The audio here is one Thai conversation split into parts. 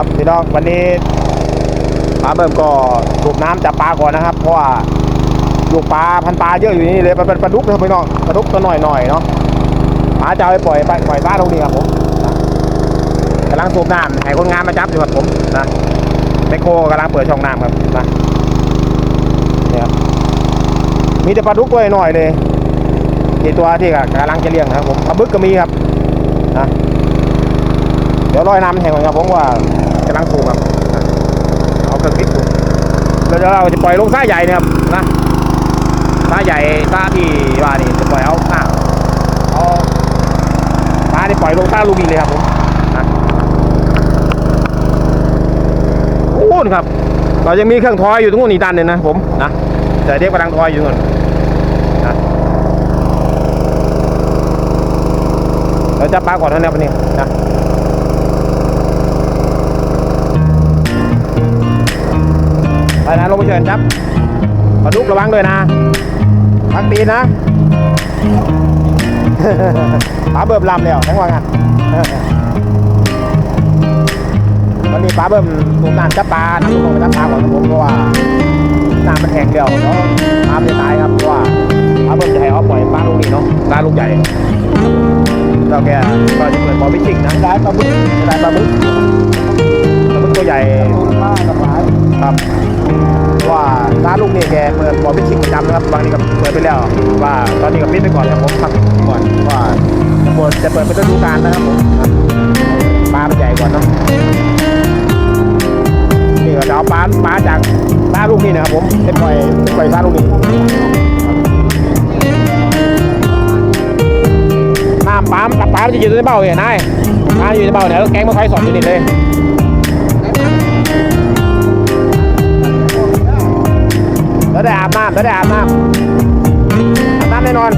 ครับพี่น้องวันนี้ปลาเบิ่มก็สูบน้ำจับปลาก่อนนะครับ เพราะว่าลูกปลาพันปลาเยอะอยู่นี่เลยมันเป็นปลาดุกนะพี่น้องปลาดุกตัวหน่อยหน่อยๆเนาะปลาจะไปปล่อยไปปล่อยปลาตรงนี้ครับผมกำลังสูบน้ำให้คนงานมาจับอยู่ครับผมนะแมคโครกำลังเปิดช่องน้ำครับนะเนี่ยครับมีแต่ปลาดุกตัวหน่อยๆเลยที่ตัวที่กำลังจะเลี้ยงนะครับผมปลาบึกก็มีครับนะเดี๋ยวลอยน้ำแห้งก่อนครับผมว่า กำลังสูบครับเอาเครื่องพลิกสูบแล้วเดี๋ยวเราจะปล่อยลงท่าใหญ่เนะครับนะท่าใหญ่ท่าที่ว่านี่จะปล่อยเอาหน้าเอาท่าที่ปล่อยลงท่าลูกนี้เลยครับผมนะโอ้นครับ เรายังมีเครื่องทอยอยู่ตรงนู้นอีกด้านหนึงนะผมนะแต่เด็กกำลังทอยอยู่นู่นนะเดี๋ยวจะปลาก่อนเท่านี้วันนี้นะ ไปนะลงไปเชิญครับปลาดุกระวังด้วยนะพักตีนนะปลาเบิ่มลำเดียวทั้งวันกันวันนี้ปลาเบิ่มถูกน้ำจับปลาน้ำลงไปจับปลาก่อนผมเพราะว่าน้ำมันแห้งเดียวแล้วปลาจะตายครับเพราะว่าปลาเบิ่มจะให้เอาปล่อยปลาลูกนี้เนาะปลาลูกใหญ่เราแกก็จะเปิดบอลพิชิงนะได้ปลาบึกได้ปลาบึกปลาบึกตัวใหญ่คุณมากกับหลายครับ ว่าร้านลุงนี่ยแกเปิดบอลพิชิงประจำนะครับบางทีก็เปิดไปแล้ว ว่าตอนนี้ก็ปิดไปก่อนครับผมพักก่อนว่าจะเปิดจะเปิดเป็นฤดูกาลนะครับผมปลาใหญ่กว่าเนาะนี่ก็จะเอาปลาปลาจากปลาลูกนี่นะครับผมไปปล่อยไปปล่อยปลาลูกนี่น้ำปลาปลาปลาจะอยู่ในเบ้าเนี่ยนายปลาอยู่ในเบ้าเนี่ยแล้วแกงมะไฟสอนอยู่นี่เลย ไม่ได้อาบน้ำไม่ได้อาบน้ำอาบน้ำแน่นอน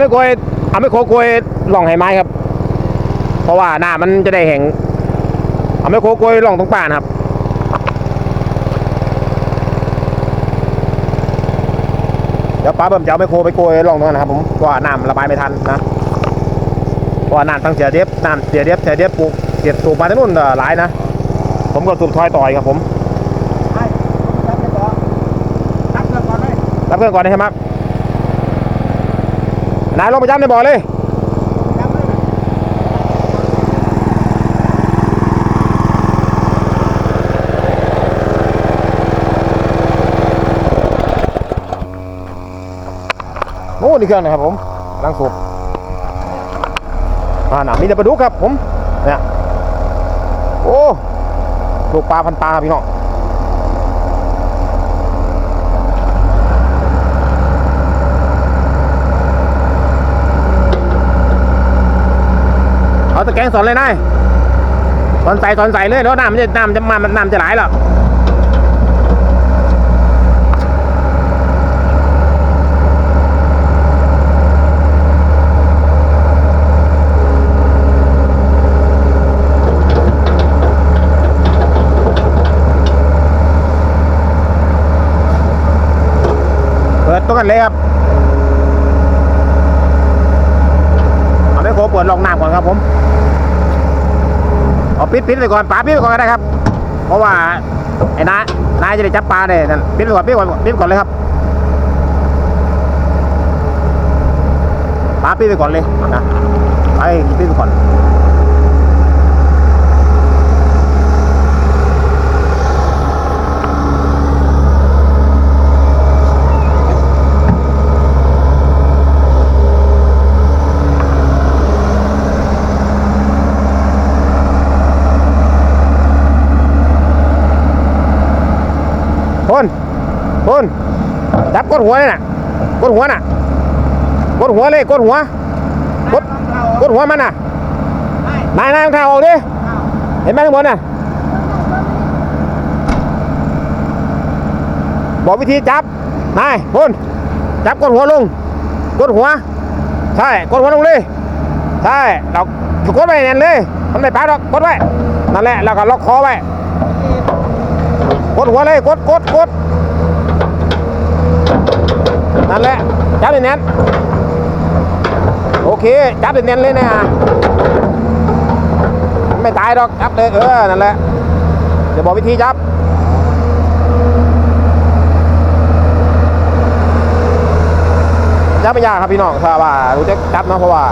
ไม่โกยเอาไม่โคโกยหล่องไหไม้ครับ เพราะว่าหน้ามันจะได้แห้งเอาไม่โคโกยหล่องตรงป่านะครับเดี๋ยวป้าเบิ่มจะเอาไมโครไปโกยลองตรงนั้นนะครับผมเพราะว่าน้ำระบายไม่ทันนะเพราะว่าน้ำทั้งเสียเดียบน้ำเสียเดียบเสียเดียบปลูกเสียสูบมาที่นู่นเอ่อหลายนะ ผมก็สูบทอยต่อยครับผมใช่จับไปก่อนจับเรื่องก่อนเลยรับเพื่อนก่อนนะใช่ไหมครับ นายลงไปจับในบ่อเลยจับเลยโอ้นี่เครื่องนะครับผมลังสูบอ่าหนามีแต่ปลาดุกครับผมเนี่ยโอ้ลูกปลาพันปลาพี่น้อง แกงสนเลยนายสนใส่สอนใส่เลยแล้วน้ำมันจะน้ำจะมาน้ำจะไหลหรอกเปิดตัวกันเลยครับเอาไม่โคเปิดลองน้ำก่อนครับผม ปิดปิดไปก่อนปลาปิดไปก่อนก็ได้ครับ เพราะว่าไอ้น้านายจะได้จับปลาเนี่ยนั่นปิดไปก่อนปิดก่อนปิดก่อนเลยครับปลาปิดไปก่อนเลยนะไปปิดไปก่อนพ่นจับกด หัวเลยน่ะกดหัวน่ะกดหัวเลยกดหัวกดกดหัวมันน่ะนายนายรองเท้าออกดิเห็นไหมข้างบนน่ะบอกวิธีจับนายพ่นจับกดหัวลงกดหัวใช่กดหัวลงเลยใช่เรากดไว้แน่นเลยมันไม่ปาดอกกดไว้นั่นแหละแล้วก็ล็อกคอไว้กดหัวเลยกดกดกด นั่นแหละ จับแน่นโอเค จับแน่นเลยนะไม่ตายหรอก จับเลย เออ นั่นแหละ เดี๋ยวบอกวิธีจับจับไม่ยากครับพี่น้องถ้าว่ารู้จักจับนะเพราะว่า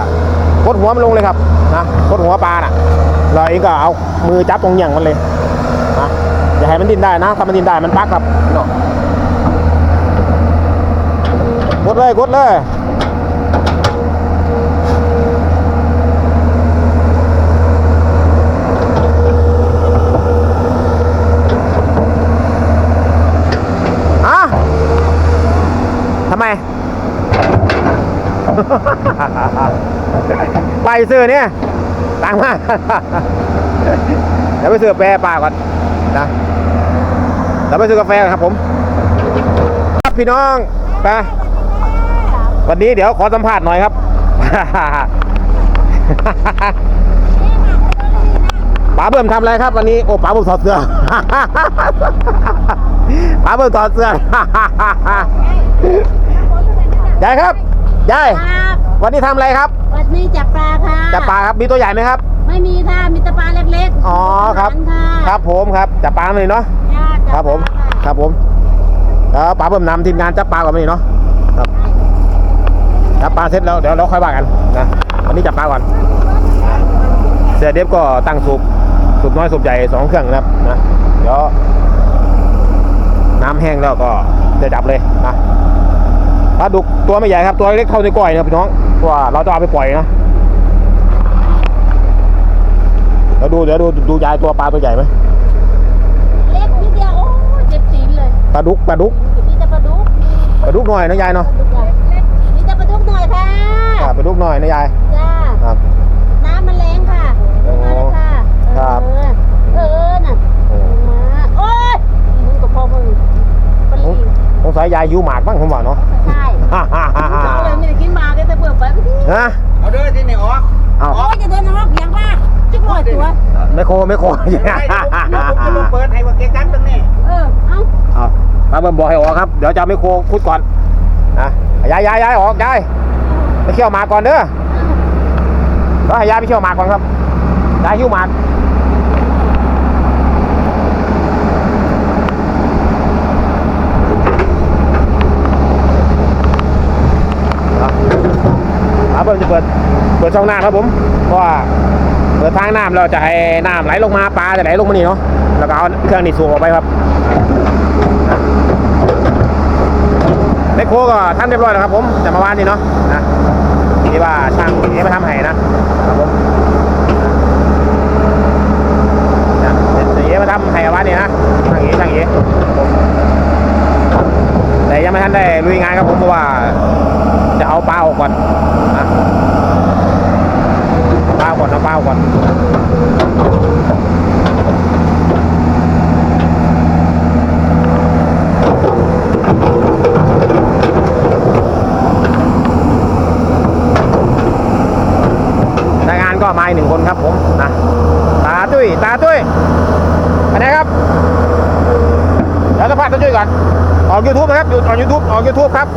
กดหัวมันลงเลยครับนะกดหัวปลาน่ะเราเองก็เอามือจับตรงเหย่างมันเลยนะอย่าให้มันดิ้นได้นะ ถ้ามันดิ้นได้มันปักครับพี่น้อง กดเลยกดเลยอะทำไม ไปซื้อเนี่ยตังมากเดี๋ยวไปซื้อแปรปลาก่อนนะเดี๋ยวไปซื้อกาแฟครับผม ครับพี่น้องไป วันนี้เดี๋ยวขอสัมภาษณ์หน่อยครับ ป๋าเบิ่มทำอะไรครับวันนี้ โอ้ป๋าเบิ่มถอดเสื้อ ป๋าเบิ่มถอดเสื้อยายครับยายครับวันนี้ทำอะไรครับ วันนี้จับปลาค่ะจับปลาครับ มีตัวใหญ่ไหมครับ ไม่มีค่ะ มีแต่ปลาเล็กๆอ๋อครับอาหาค่ะครับผมครับ จับปลาเลยเนาะจ้าจัครับผมปลาครับผมแล้วป๋าเบิ่มนำทีมงานจับปลาก่อนไหมนี่เนาะ ครับ จับปลาเสร็จแล้วเดี๋ยวเราค่อยว่ากันนะวันนี้จับปลาก่อนเสียเดฟก็ตั้งสูบสูบน้อยสูบใหญ่สองเครื่องนะครับนะเดี๋ยวน้ำแห้งแล้วก็จะจับเลยนะปลาดุกตัวไม่ใหญ่ครับตัวเล็กเท่านิ้วก้อยนะครับพี่น้องเพราะว่าเราจะเอาไปปล่อยนะเดี๋ยวดูเดี๋ยวดูดูยายตัวปลาตัวใหญ่ไหมเล็กนิดเดียวโอ้ยเจ็บตีนเลยปลาดุกปลาดุกมีแต่ปลาดุกปลาดุกหน่อยนะยายเนาะมีแต่ปลาดุกหน่อยค่ะ ครับปลาดุกหน่อยนะยายจ้าครับ น้ำมันแรงค่ะโอ้มาเลยค่ะครับ เออเออน่ะโอ้มาโอ้ยมึงกับพ่อมึงปลีสงสัยยายหิวหมากบ้างผมว่าเนาะใช่ฮ่าฮ่าฮ่าฮ่าเขาเลยไม่ได้กินมาก็จะเบื่อไปพี่ฮะเอาเด้อที่นี่ออกเอาโอ้ยจะเดินนรกยังว่าจิ๊กลอยตัวไม่โคไม่โคเดี๋ยวผมจะลงเปิดให้ว่าเก๊กดันตรงนี้เออเอ้าเอาป้าเบิ่มบอกให้ออกครับ เดี๋ยวจะเอาไม่โคพูดก่อนนะยายยายยายออกยาย ไปเขี่ยวหมาก่อนเด้อแล้วให้ยายไปเขี่ยวหมาก่อนครับยายหิวหมากเอาป้าเบิ่มจะเปิดเปิดช่องน้ำครับผมเพราะว่าเปิดทางน้ำเราจะให้น้ำไหลลงมาปลาจะไหลลงมานี่เนาะแล้วก็เอาเครื่องนี่สูบออกไปครับในโคก็ท่านเรียบร้อยแล้วครับผมจะมาวานนี่เนาะนะ ที่ว่าช่างนี้มาทำให้นะครับผมนะเสียมาทำให้เอาวานนี่นะช่างเอ๋ช่างเอ๋ผมแต่ยังไม่ทันได้ลุยงานครับผมเพราะว่าจะเอาเปลาก่อนนะปลาก่อนเอาปลากก่อน รายงาน ก็มาอีกหนึ่งคนครับผมนะตาตุ้ยตาตุ้ยไปไหนครับเดี๋ยวสัมภาษณ์ตาตุ้ยก่อนออก YouTube นะครับออก YouTube ออก YouTube ครับ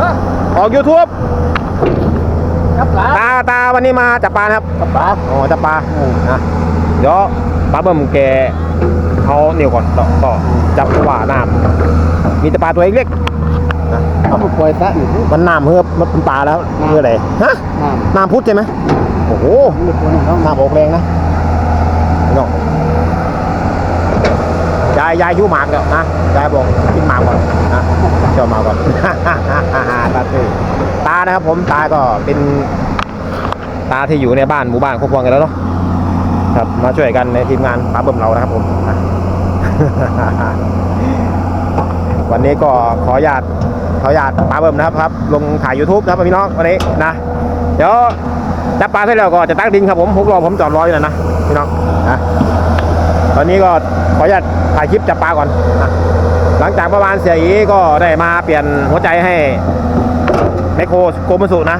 ฮะออก YouTube จับปลาตาตาวันนี้มาจับปลานะครับจับปลาอ๋อจับปลานะเดี๋ยวปลาเบิ่มแกเอาเหนียวก่อนต่อต่อจับว่าน้ำมีแต่ปลาตัวเล็กๆนะเอาไปปล่อยซะอยู่มันน้ำเฮือบมันเป็นปลาแล้วเฮืออะไรฮะน้ำน้ำพุทธใช่ไหมโอ้โหหนึงแล้วน้ำออกแรงนะพี่น้องยายยายยุหมากแล้วนะยายบอกกินหมากก่อนนะเจ้าหมากก่อนตาตื้อตานะครับ ผมตาก็เป็นตาที่อยู่ในบ้านหมู่บ้านครอบครัวกันแล้วเนาะครับ มาช่วยกันในทีมงานปลาเบิ่มเรานะครับผมวันนี้ก็ขออนุญาตขออนุญาตปลาเบิ่มนะครับครับ ลงถ่าย YouTube นะครับพี่น้องวันนี้นะ เดี๋ยว จับปลาเสร็จแล้วก็จะตั้งดินครับผมพวกรอผมจอดรออยู่นะนะพี่น้องนะตอนนี้ก็ขออนุญาตถ่ายคลิปจับปลาก่อนนะหลังจากเมื่อวานเสียอีก็ได้มาเปลี่ยนหัวใจให้ไมโครโกมสุนะ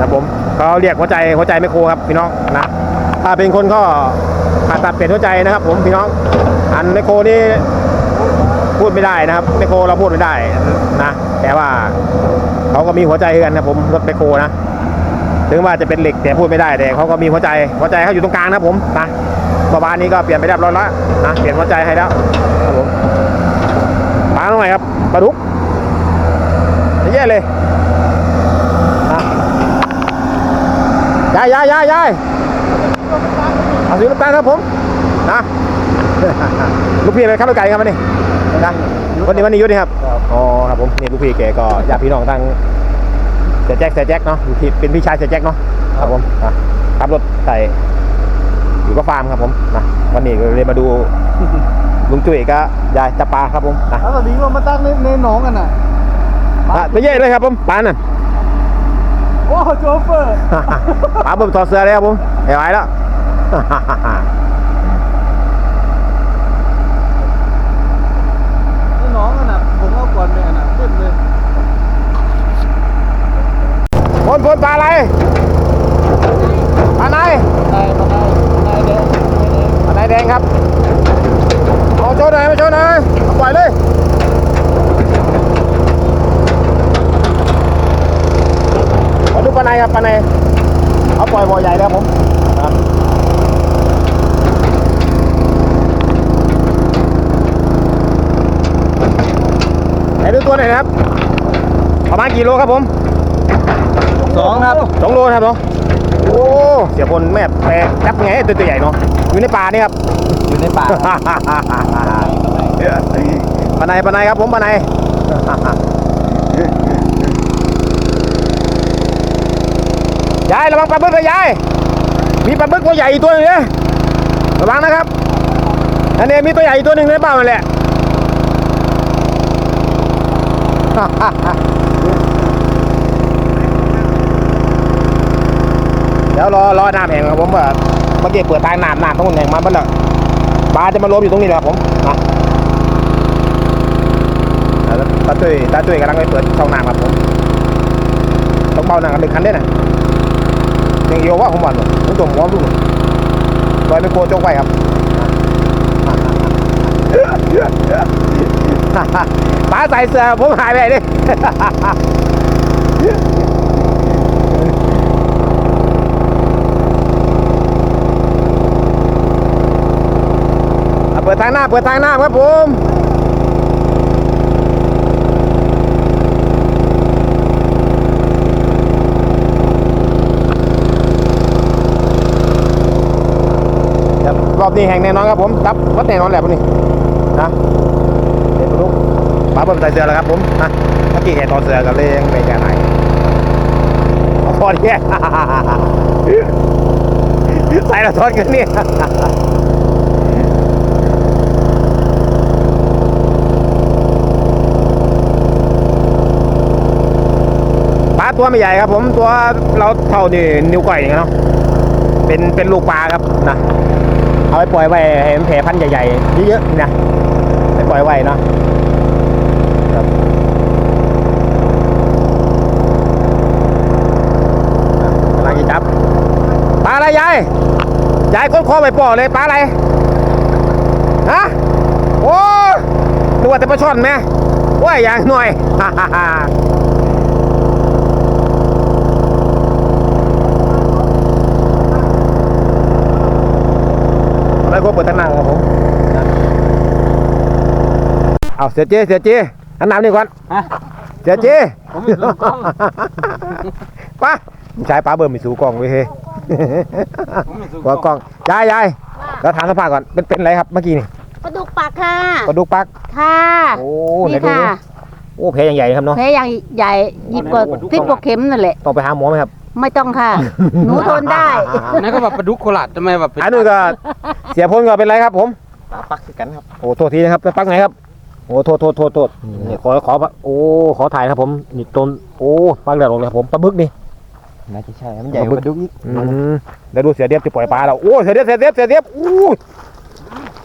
ครับผมเขาเรียกหัวใจหัวใจไมโครครับพี่น้องนะถ้าเป็นคนก็ผ่าตัดเปลี่ยนหัวใจนะครับ ผมพี่น้อง อันไมโครนี่พูดไม่ได้นะครับไมโครเราพูดไม่ได้นะแต่ว่าเขาก็มีหัวใจเหมือนกันครับผมรถแมคโครนะ ถึงว่าจะเป็นเหล็กแต่พูดไม่ได้แต่เขาก็มีหัวใจหัวใจเขาอยู่ตรงกลางนะครับผมนะเมื่อวานนี้ก็เปลี่ยนไปเรียบร้อยแล้วนะเปลี่ยนหัวใจให้แล้วครับผมปลาตรงไหนครับปลาดุกเยอะเลยนะยายยายยายยายเอาสีน้ำตาลครับผมนะลูกพี่เป็นข้าวมันไก่ครับวันนี้นะวันนี้วันนี้ยุทธนี่ครับอ๋อครับผมนี่ลูกพี่แกก็ญาติพี่น้องทั้ง เสียแจ็คเสียแจ็คเนาะอยู่ที่เป็นพี่ชายเสียแจ็คเนาะครับผมอะขับรถใส่อยู่ก็ฟาร์มครับผมนะวันนี้ก็เลยมาดูลุงจุ้ยก็ยายจับปลาครับผมนะแล้วตอนนี้ว่ามาตั้งในในหนองกันน่ะอะไปเย่เลยครับผมปลานั่นโอ้โชเฟอร์ปลาผมถอดเสื้อเลยครับผมไม่ไหวแล้ว ในหนองกันน่ะผมเอาก่อนแม่น่ะเต็มเลย พ นพนปลาอะไรปลาไหนได้มาได้ได้เด้อปลาไหนแดงครับเอาโชว์หน่อยมาโชว์หน่อยปล่อยเลยมาดูปลาไหนครับปลาไหนเอาปล่อยบ่อใหญ่แล้วผมครับไหนดูตัวหน่อยครับประมาณกี่โลครับผม สองครับสองโลครับเนาะโอ้เสียพลแม่แปรแป๊บไงตัวตัวใหญ่เนาะอยู่ในป่านี่ครับอยู่ในป่าปาในปาในครับผมปาในยายระวังปลาบึกเลยยายมีปลาบึกตัวใหญ่อีกตัวหนึงเนี่ยระวังนะครับอันนี้มีตัวใหญ่อีกตัวหนึ่งในป่ามันแหละ ดี๋ยวรอรอน้ำแห้งครับผมเมื่อกี้เปิดทางน้ำน้ำต้องแห้งมาบ้างละปลาจะมารวมอยู่ตรงนี้แหละครับผมนะแล้วตาจุ้ยตาจุ้ยกำลังไปเปิดช่องน้ำครับผมต้องเบาหนังกันหนึ่งคันได้วยนะยังเอียว่าผมหวานผมจมหัวลูกลอยไม่โคจกไว้ครับปลาใส่เสื้อผมหายไปไหนดิ อะ เปิดทางหน้า เปิดทางหน้าครับผมรอบนี้แห่งแน่นอนครับผมครับวัดแน่นอนแหละพวกนี้นะเด็กลูกป้าเบิ่มใส่เสื้อแล้วครับผมนะเมื่อกี้แกถอเสื้อกันเลยยังไม่แก่ไหนเอาพอดีใส่แล้วถอดกันเนี่ย ปลา ตัวไม่ใหญ่ครับ ผมตัวเราเท่านี่นิ้วก้อยอย่างเนาะเป็นเป็นลูกปลาครับนะเอาไปปล่อยไว้ให้มันแผ่พันธุ์ใหญ่ๆเยอะๆนะไปปล่อยไว้เนาะอะกำลังจะจับปลาอะไรยายยายก้นคอไปปล่อเลยปลาอะไรฮะโอ้นึกว่าแต่ปลาช่อนไหมว่าอย่างหน่อยฮ่าฮ่า ฮ่าแล้วก็เปิดทางหน้าครับผมนะเอาเสียเจเสียเจอันน้ำนี่ก่อนฮะเสียเจผมไม่สูกล้องป้าใช้ป้าเบิร์ไม่สูกล้องเว้ยเฮ้ยผมไม่สูกลัวกล้องยายยายแล้วถามสภาพก่อนเป็นเป็นไรครับเมื่อกี้นี่ปลาดุกปักค่ะปลาดุกปักค่ะโอ้ไหนนี่ดูค่ะดิโอ้แผลยังใหญ่ครับเนาะแผลอย่างใหญ่หยิบกว่าพิษกว่าเข็มนั่นแหละต้องไปหาหมอไหมครับ ไม่ต้องค่ะ หนูทนได้ นั่นก็แบบปลาดุกโคราชทำไมแบบเป็นอันนู้นก็เสียพลก็เป็นไรครับ ผมปลาปักคือกันครับโอ้โทษทีนะครับไปปักไหนครับโอ้โทษโทษโทษโทษนี่ขอขอโอ้ขอถ่ายครับผมนี่ต้นโอ้ปักเลือดลงเลยครับผมปลาบึกนี่น่าจะใช่มันใหญ่กว่าปลาดุกอีกอืมแล้วดูเสียเดียบที่ปล่อยปลาแล้วโอ้เสียเดียบเสียเดียบเสียเดียบอู้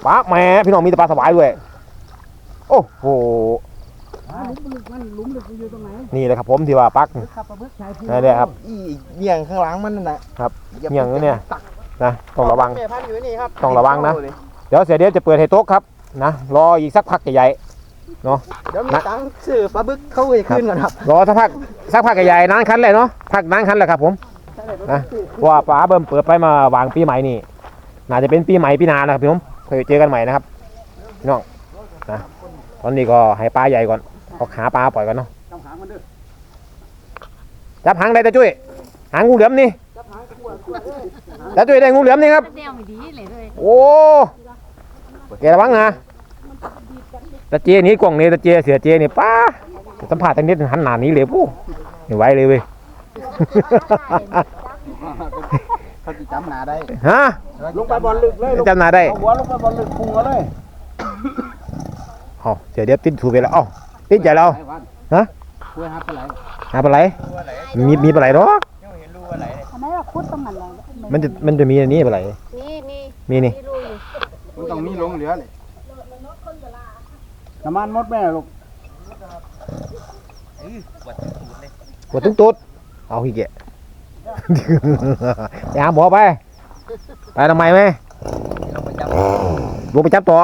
ปลาแหมพี่น้องมีแต่ปลาสวายด้วยโอ้โห นี่เลยครับผมที่ว่าปักนี่เลยครับ อีเบี่ยงข้างหลังมันนั่นแหละครับเบี่ยงเนี่ยนะต้องระวังแม่พันธุ์อยู่นี่ครับต้องระวังนะ เดี๋ยวเสียเดียบจะเปิดให้โต๊ะครับนะรออีกสักพักใหญ่เดี๋ยวมีตังค์ซื้อปลาบึกเข้าไปคืนก่อนครับๆรอสักพักสักพักใหญ่ๆนานคันเลยเนาะพักนานคันแหละครับผมนะเพราะว่าปลาเบิ่มเปิดไปมาวางปีใหม่นี่น่าจะเป็นปีใหม่ปีหนานะครับพี่ผมเคยเจอกันใหม่นะครับพี่น้องนะตอนนี้ก็ให้ปลาใหญ่ก่อน เอาหาปลาปล่อยก่อนเนาะจับหางได้ตาจุ้ยหางงูเหลือมนี่ตาจุ้ยได้งูเหลือมนี่ครับแนวไม่ดีเลยเลยโอ้แกระวังนะตาเจหนี่กล่องนี่ตาเจเสียเจนี่ป้าสัมผัสทางนี้หันหน้าหนี้เลยปู้ไม่ไหวเลยเว้ย เขาจะจำหนาได้ฮะลงไปบอลลึกเลยจำหน้าได้เอาหัวลงไปบอลลึกพุงเอาเลย เอาเสียเดียบติดถูกไปแล้วเอ้า ติดใจเรา ฮะคุยหาปลาไหลหาปลาไหลมีมีปลาไหลหรอทำไมเราคุดตรงนั้นเลยมันจะมันจะมีอันนี้ปลาไหลนี่มีมีนี่มีรูอยู่มันต้องมีลงเหลือเลยน้ำมันหมดแม่ลูกปวดตึ้งตุ๊ดเอาอีกแกไปหาหมอไป ไปทำไมไหมลงไปจับต่อ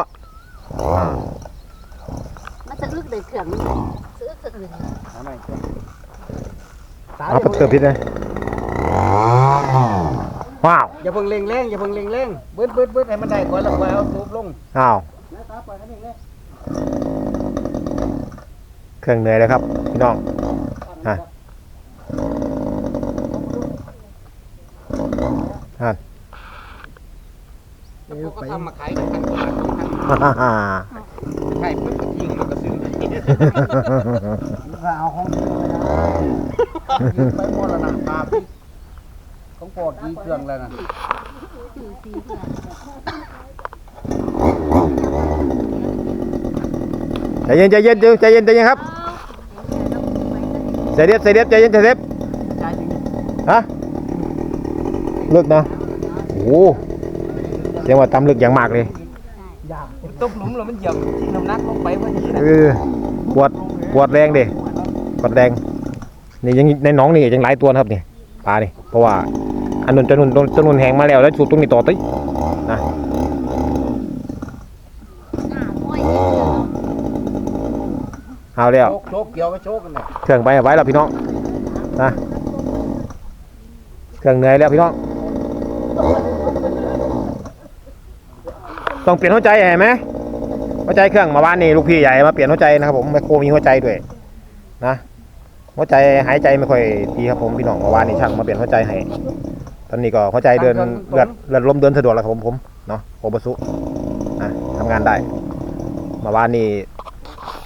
มันจะลึกเลยเครื่องนี่ซื้อเครื่องหนึ่งเอาไปเติมพิษเลยว้าวอย่าเพิ่งเล็งแรงอย่าเพิ่งเล็งแรงเบิดเบิดเบิดให้มันได้ก่อนแล้วค่อยเอาสูบลงอ้าวเครื่องเหนื่อยเลยครับพี่น้องฮะฮะเขาก็ทำมาขายกันพันกว่าบาทสองพันฮ่าฮ่าใช่เพิ่งก็ยิงมันก็ ซื้อเอาของดีไปนะไปหมดแล้วนะปลาพี่ของปอดดีเครื่องแล้วนะใจเย็นใจเย็นใจเย็นใจเย็นครับใจเย็นใจเย็นใจเย็นใจเย็นฮะลึกนะโอ้โหเสียงว่าตำลึกอย่างมากเลยตบหลุมแล้วมันเหยียบที่น้ำหนักลงไปพอดีนะ เออปวดปวดแรงดิปวดแรงนี่ยังในหน้องนี่ยังหลายตัวนะครับนี่ปลานี่เพราะว่าอันนู้นจนนู้นจนนู้นแหงมาแล้วแล้วสูบตรงนี้ต่อตินะเอาแล้วโชกโชกเกี่ยวก็โชกกันเลยเครื่องไปไว้แล้วพี่น้องนะเครื่องเหนื่อยแล้วพี่น้องต้องเปลี่ยนหัวใจเห็นไหม หัวใจเครื่องมาบ้านนี่ลูกพี่ใหญ่มาเปลี่ยนหัวใจนะครับผมไมโครมีหัวใจด้วยนะหัวใจหายใจไม่ค่อยดีครับผมพี่น้องมาบ้านนี่ช่างมาเปลี่ยนหัวใจให้ตอนนี้ก็หัวใจเดินเลือดเลือดลมเดินสะดวกแล้วครับผมผมเนาะโอบสุนะทำงานได้ มาบ้านนี่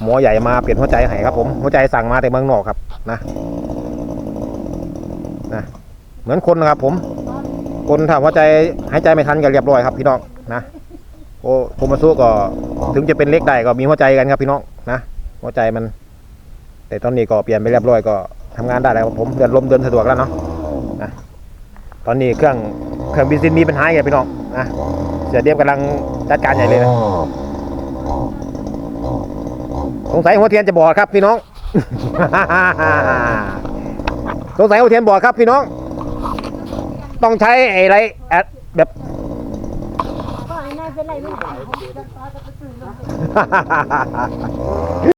หมอใหญ่มาเปลี่ยนหัวใจให้ครับผมหัวใจสั่งมาแต่เมืองนอกครับนะนะเหมือนคนนะครับผมคนถ้าหัวใจหายใจไม่ทันก็เรียบร้อยครับพี่น้องนะ โอ้โคมาซุก็ถึงจะเป็นเล็กได้ก็มีหัวใจกันครับพี่น้องนะหัวใจมัน แต่ตอนนี้ก็เปลี่ยนไปเรียบร้อยก็ทำงานได้แล้วผมเดินลมเดินสะดวกแล้วเนาะนะตอนนี้เครื่องเครื่องบินซินมีปัญหาไงพี่น้องนะเสียเดียบกำลังจัดการใหญ่เลยนะสงสัยหัวเทียนจะบอดครับพี่น้องสงสัยหัวเทียนบอดครับพี่น้อง ต้องใช้อ้ไรแอดแบบ อ้นายเป็นอะไรไม่าก็ไปตื่นแล้ว